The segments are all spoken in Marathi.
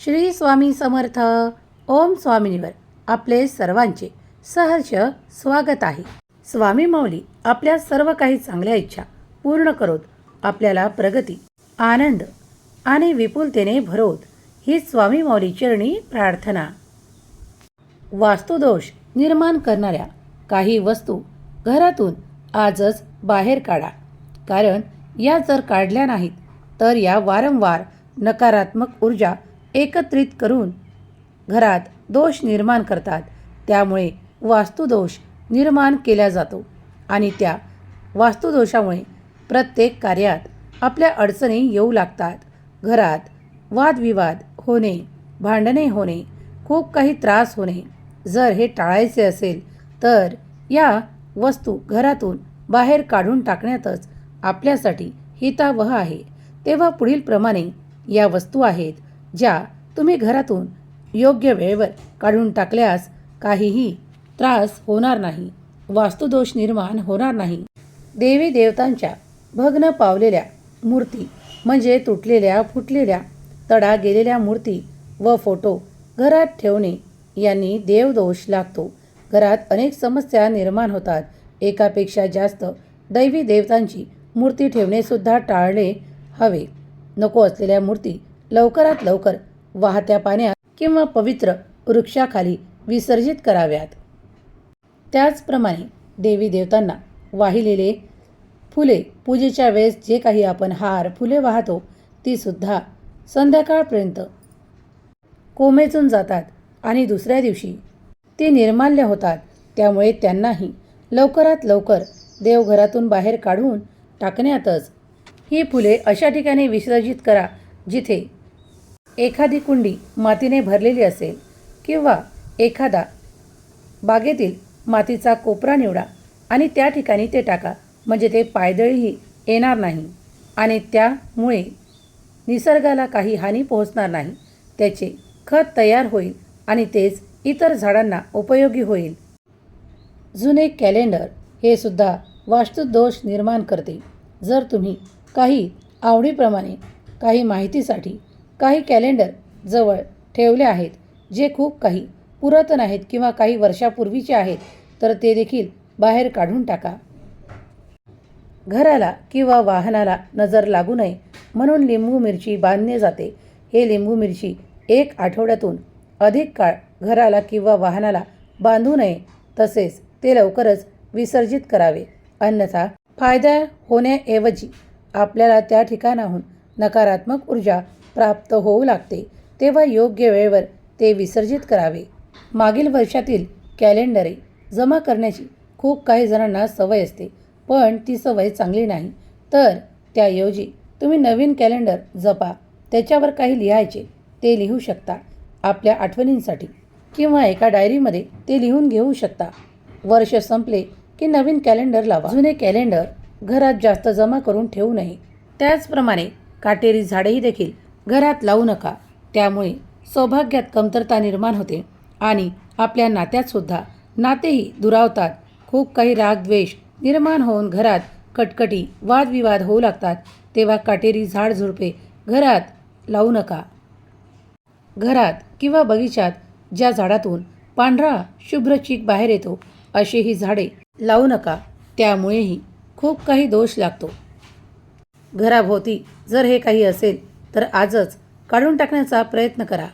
श्री स्वामी समर्थ. ओम स्वामिनीवर आपले सर्वांचे सहर्ष स्वागत आहे. स्वामी मौली आपल्या सर्व काही चांगल्या इच्छा पूर्ण करोत आपल्याला प्रगती आनंद आणि विपुलतेने भरोत ही स्वामी मौली चरणी प्रार्थना. वास्तुदोष निर्माण करणाऱ्या काही वस्तू घरातून आजच बाहेर काढा. कारण या जर काढल्या नाहीत तर या वारंवार नकारात्मक ऊर्जा एकत्रित करून घरात दोष निर्माण करतात. त्यामुळे वास्तुदोष निर्माण केला जातो आणि त्या वास्तुदोषामुळे प्रत्येक कार्यात आपल्या अडचणी येऊ लागतात. घरात वादविवाद होणे भांडणे होणे खूप काही त्रास होणे जर हे टाळायचे असेल तर या वस्तू घरातून बाहेर काढून टाकण्यातच आपल्यासाठी हितावह आहे. तेव्हा पुढीलप्रमाणे या वस्तू आहेत. ज्या तुम्ही घरातून योग्य वेळेवर काढून टाकल्यास काहीही त्रास होणार नाही वास्तुदोष निर्माण होणार नाही. देवी देवतांच्या भग्न पावलेल्या मूर्ती म्हणजे तुटलेल्या फुटलेल्या तडा गेलेल्या मूर्ती व फोटो घरात ठेवणे यांनी देवदोष लागतो. घरात अनेक समस्या निर्माण होतात. एकापेक्षा जास्त दैवी देवतांची मूर्ती ठेवणेसुद्धा टाळले हवे. नको असलेल्या मूर्ती लवकरात लवकर वाहत्या पाण्यात किंवा पवित्र वृक्षाखाली विसर्जित कराव्यात. त्याचप्रमाणे देवी देवतांना वाहिलेले फुले पूजेच्या वेळेस जे काही आपण हार फुले वाहतो तीसुद्धा संध्याकाळपर्यंत कोमेजून जातात आणि दुसऱ्या दिवशी ती निर्माल्य होतात. त्यामुळे त्यांनाही लवकरात लवकर देवघरातून बाहेर काढून टाकण्यातच ही फुले अशा ठिकाणी विसर्जित करा जिथे एखादी कुंडी मातीने भरलेली असेल किंवा एखादा बागेतील मातीचा कोपरा निवडा आणि त्या ठिकाणी ते टाका. म्हणजे ते पायदळीही येणार नाही आणि त्यामुळे निसर्गाला काही हानी पोहोचणार नाही. त्याचे खत तयार होईल आणि तेच इतर झाडांना उपयोगी होईल. जुने कॅलेंडर हे सुद्धा वास्तुदोष निर्माण करते. जर तुम्ही काही आवडीप्रमाणे काही माहितीसाठी काही कॅलेंडर जवळ ठेवले आहेत जे खूप काही पुरातन आहेत किंवा काही वर्षापूर्वीचे आहेत तर ते देखील बाहेर काढून टाका. घराला किंवा वाहनाला नजर लागू नये म्हणून लिंबू मिरची बांधणे जाते. हे लिंबू मिरची एक आठवड्यातून अधिक काळ घराला किंवा वाहनाला बांधू नये तसेच ते लवकरच विसर्जित करावे. अन्यथा फायदा होण्याऐवजी आपल्याला त्या ठिकाणाहून नकारात्मक ऊर्जा प्राप्त होऊ लागते तेव्हा योग्य वेळेवर ते विसर्जित करावे. मागील वर्षातील कॅलेंडरे जमा करण्याची खूप काही जणांना सवय असते पण ती सवय चांगली नाही. तर त्याऐवजी तुम्ही नवीन कॅलेंडर जपा त्याच्यावर काही लिहायचे ते लिहू शकता आपल्या आठवणींसाठी किंवा एका डायरीमध्ये ते लिहून घेऊ शकता. वर्ष संपले की नवीन कॅलेंडर लावा. जुने कॅलेंडर घरात जास्त जमा करून ठेवू नये. त्याचप्रमाणे काटेरी झाडेही देखील घरात लावू नका. त्यामुळे सौभाग्यात कमतरता निर्माण होते आणि आपल्या नात्यातसुद्धा नातेही दुरावतात. खूप काही राग द्वेष निर्माण होऊन घरात कटकटी वादविवाद होऊ लागतात. तेव्हा काटेरी झाड झुडपे घरात लावू नका. घरात किंवा बगीचात ज्या झाडातून पांढरा शुभ्र चीक बाहेर येतो अशी ही झाडे लावू नका. त्यामुळेही खूप काही दोष लागतो. घराभोवती जर हे काही असेल तर आजच काढून टाकण्याचा प्रयत्न करा.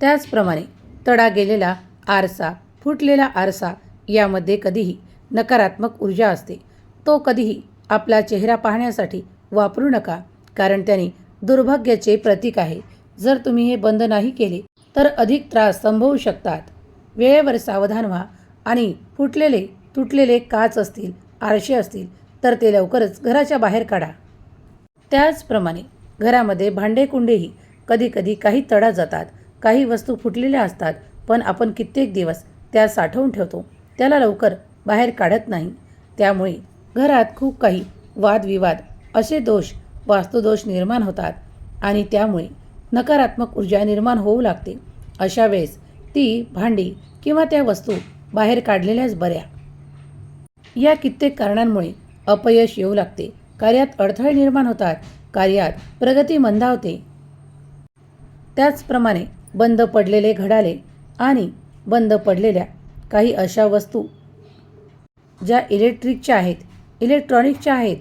त्याचप्रमाणे तडा गेलेला आरसा फुटलेला आरसा यामध्ये कधीही नकारात्मक ऊर्जा असते. तो कधीही आपला चेहरा पाहण्यासाठी वापरू नका कारण त्याने दुर्भाग्याचे प्रतीक आहे. जर तुम्ही हे बंद नाही केले तर अधिक त्रास संभवू शकतात. वेळेवर सावधान व्हा आणि फुटलेले तुटलेले काच असतील आरसे असतील तर ते लवकरच घराच्या बाहेर काढा. त्याचप्रमाणे घरामध्ये भांडेकुंडेही कधीकधी काही तडा जातात काही वस्तू फुटलेल्या असतात पण आपण कित्येक दिवस त्या साठवून ठेवतो. त्याला लवकर बाहेर काढत नाही. त्यामुळे घरात खूप काही वादविवाद असे दोष वास्तुदोष निर्माण होतात आणि त्यामुळे नकारात्मक ऊर्जा निर्माण होऊ लागते. अशा वेळेस ती भांडी किंवा त्या वस्तू बाहेर काढलेल्याच बऱ्या. या कित्येक कारणांमुळे अपयश येऊ लागते. कार्यात अडथळे निर्माण होतात. कार्यात प्रगती मंदावते. त्याचप्रमाणे बंद पडलेले घडाले आणि बंद पडलेल्या काही अशा वस्तू ज्या इलेक्ट्रिकच्या आहेत इलेक्ट्रॉनिकच्या आहेत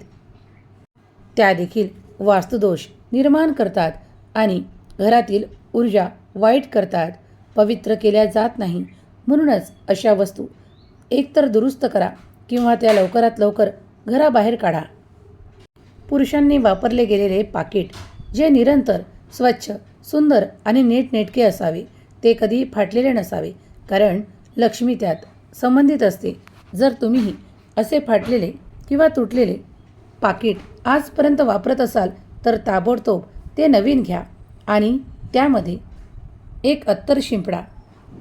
त्या देखील वास्तुदोष निर्माण करतात आणि घरातील ऊर्जा वाईट करतात पवित्र केल्या जात नाही. म्हणूनच अशा वस्तू एकतर दुरुस्त करा किंवा त्या लवकरात लवकर घराबाहेर काढा. पुरुषांनी वापरले गेलेले पाकिट जे निरंतर स्वच्छ सुंदर आणि नीटनेटके असावे. ते कधी फाटलेले नसावे कारण लक्ष्मी त्यात संबंधित असते. जर तुम्हीही असे फाटलेले किंवा तुटलेले पाकिट आजपर्यंत वापरत असाल तर ताबडतोब ते नवीन घ्या आणि त्यामध्ये एक अत्तर शिंपडा.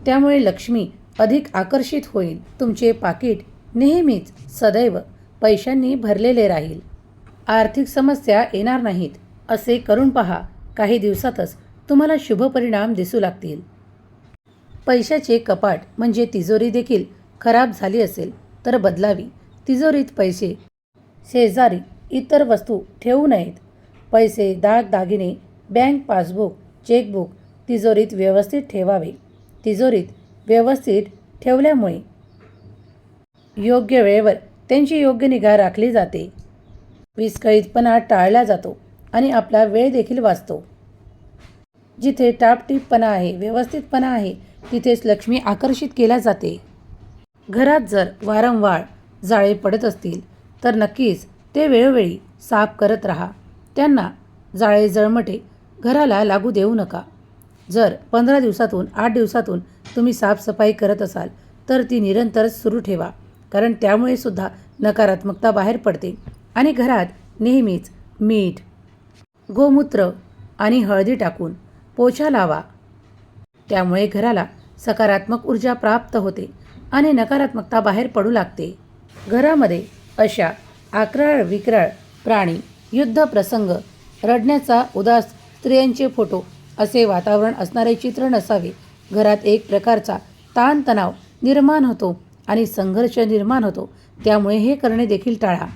त्यामुळे लक्ष्मी अधिक आकर्षित होईल. तुमचे पाकिट नेहमीच सदैव पैशांनी भरलेले राहील. आर्थिक समस्या येणार नाहीत असे करून पहा. काही दिवसातच तुम्हाला शुभ परिणाम दिसू लागतील. पैशाचे कपाट म्हणजे तिजोरी देखील खराब झाली असेल तर बदलावी. तिजोरीत पैसे शेजारी इतर वस्तू ठेवू नयेत. पैसे दाग दागिने बँक पासबुक चेकबुक तिजोरीत व्यवस्थित ठेवावे. तिजोरीत व्यवस्थित ठेवल्यामुळे योग्य वेळेवर त्यांची योग्य निगा राखली जाते. विस्कळीतपणा टाळला जातो आणि आपला वेळ देखील वाचतो. जिथे टापटीपणा आहे व्यवस्थितपणा आहे तिथेच लक्ष्मी आकर्षित केल्या जाते. घरात जर वारंवार जाळे पडत असतील तर नक्कीच ते वेळोवेळी साफ करत राहा. त्यांना जाळे जळमटे घराला लागू देऊ नका. जर पंधरा दिवसातून आठ दिवसातून तुम्ही साफसफाई करत असाल तर ती निरंतर सुरू ठेवा कारण त्यामुळे सुद्धा नकारात्मकता बाहेर पडते. आणि घरात नेहमीच मीठ गोमूत्र आणि हळदी टाकून पोछा लावा. त्यामुळे घराला सकारात्मक ऊर्जा प्राप्त होते आणि नकारात्मकता बाहेर पडू लागते. घरामध्ये अशा आकराळ विक्राळ प्राणी युद्ध प्रसंग रडण्याचा उदास स्त्रियांचे फोटो असे वातावरण असणारे चित्र नसावे घरात एक प्रकारचा ताणतणाव निर्माण होतो आणि संघर्ष निर्माण होतो. त्यामुळे हे करणे देखील टाळा.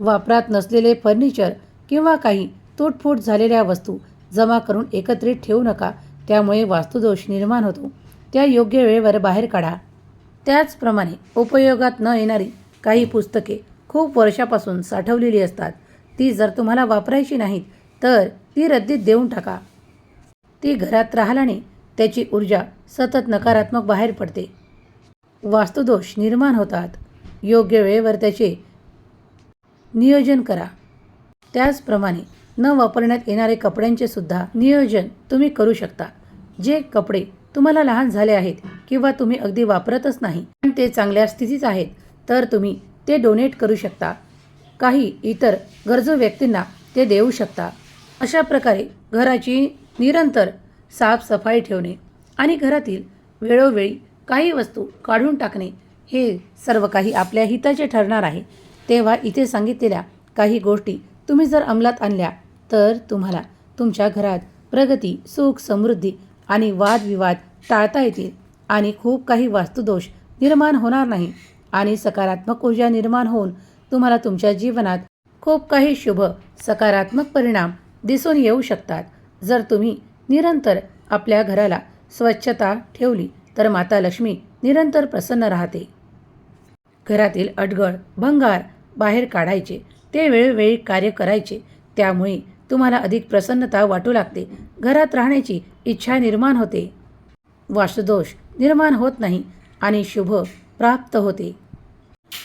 वापरात नसलेले फर्निचर किंवा काही तुटफूट झालेल्या वस्तू जमा करून एकत्रित ठेवू नका. त्यामुळे वास्तुदोष निर्माण होतो. त्या योग्य वेळेवर बाहेर काढा. त्याचप्रमाणे उपयोगात न येणारी काही पुस्तके खूप वर्षापासून साठवलेली असतात. ती जर तुम्हाला वापरायची नाहीत तर ती रद्दीत देऊन टाका. ती घरात राहिल्याने त्याची ऊर्जा सतत नकारात्मक बाहेर पडते. वास्तुदोष निर्माण होतात. योग्य वेळेवर त्याचे नियोजन करा. त्याचप्रमाणे न वापरण्यात येणारे कपड्यांचे सुद्धा नियोजन तुम्ही करू शकता. जे कपडे तुम्हाला लहान झाले आहेत किंवा तुम्ही अगदी वापरतच नाही पण ते चांगल्या स्थितीत आहेत तर तुम्ही ते डोनेट करू शकता. काही इतर गरजू व्यक्तींना ते देऊ शकता. अशा प्रकारे घराची निरंतर साफसफाई ठेवणे आणि घरातील वेळोवेळी काही वस्तू काढून टाकणे हे सर्व काही आपल्या हिताचे ठरणार आहे. तेव्हा इथे सांगितलेल्या काही गोष्टी तुम्ही जर अंमलात आणल्या तर तुम्हाला तुमच्या घरात प्रगती सुख समृद्धी आणि वादविवाद टाळता येतील आणि खूप काही वास्तुदोष निर्माण होणार नाही आणि सकारात्मक ऊर्जा निर्माण होऊन तुम्हाला तुमच्या जीवनात खूप काही शुभ सकारात्मक परिणाम दिसून येऊ शकतात. जर तुम्ही निरंतर आपल्या घराला स्वच्छता ठेवली तर माता लक्ष्मी निरंतर प्रसन्न राहते. घरातील अडगळ भंगार बाहेर काढायचे. ते वेळोवेळी कार्य करायचे. त्यामुळे तुम्हाला अधिक प्रसन्नता वाटू लागते. घरात राहण्याची इच्छा निर्माण होते. वास्तुदोष निर्माण होत नाही आणि शुभ प्राप्त होते.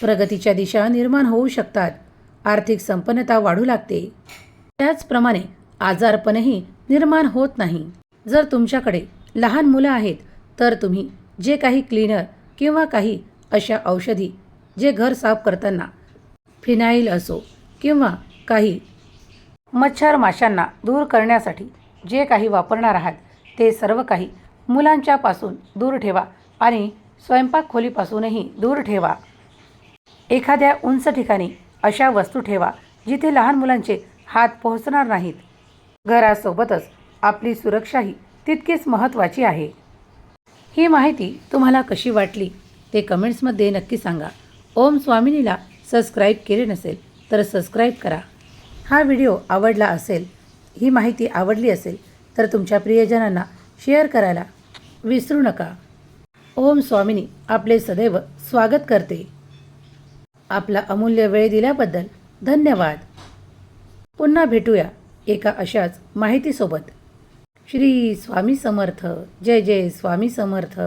प्रगतीच्या दिशा निर्माण होऊ शकतात. आर्थिक संपन्नता वाढू लागते. त्याचप्रमाणे आजारपणही निर्माण होत नाही. जर तुमच्याकडे लहान मुलं आहेत तर तुम्ही जे काही क्लीनर किंवा काही अशा औषधी जे घर साफ करताना फिनाईल असो किंवा काही. मच्छर माशांना दूर करण्यासाठी जे काही वापरणार आहात ते सर्व काही मुलांच्यापासून दूर ठेवा आणि स्वयंपाक खोलीपासूनही दूर ठेवा. एखाद्या उंच ठिकाणी अशा वस्तू ठेवा जिथे लहान मुलांचे हात पोहोचणार नाहीत. घरासोबतच आपली सुरक्षाही तितकीच महत्त्वाची आहे. ही माहिती तुम्हाला कशी वाटली ते कमेंट्समध्ये नक्की सांगा. ओम स्वामिनीला सबस्क्राईब केले नसेल तर सबस्क्राईब करा. हा व्हिडिओ आवडला असेल ही माहिती आवडली असेल तर तुमच्या प्रियजनांना शेअर करायला विसरू नका. ओम स्वामिनी आपले सदैव स्वागत करते. आपला अमूल्य वेळ दिल्याबद्दल धन्यवाद. पुन्हा भेटूया एका अशाच माहितीसोबत. श्री स्वामी समर्थ. जय जय स्वामी समर्थ.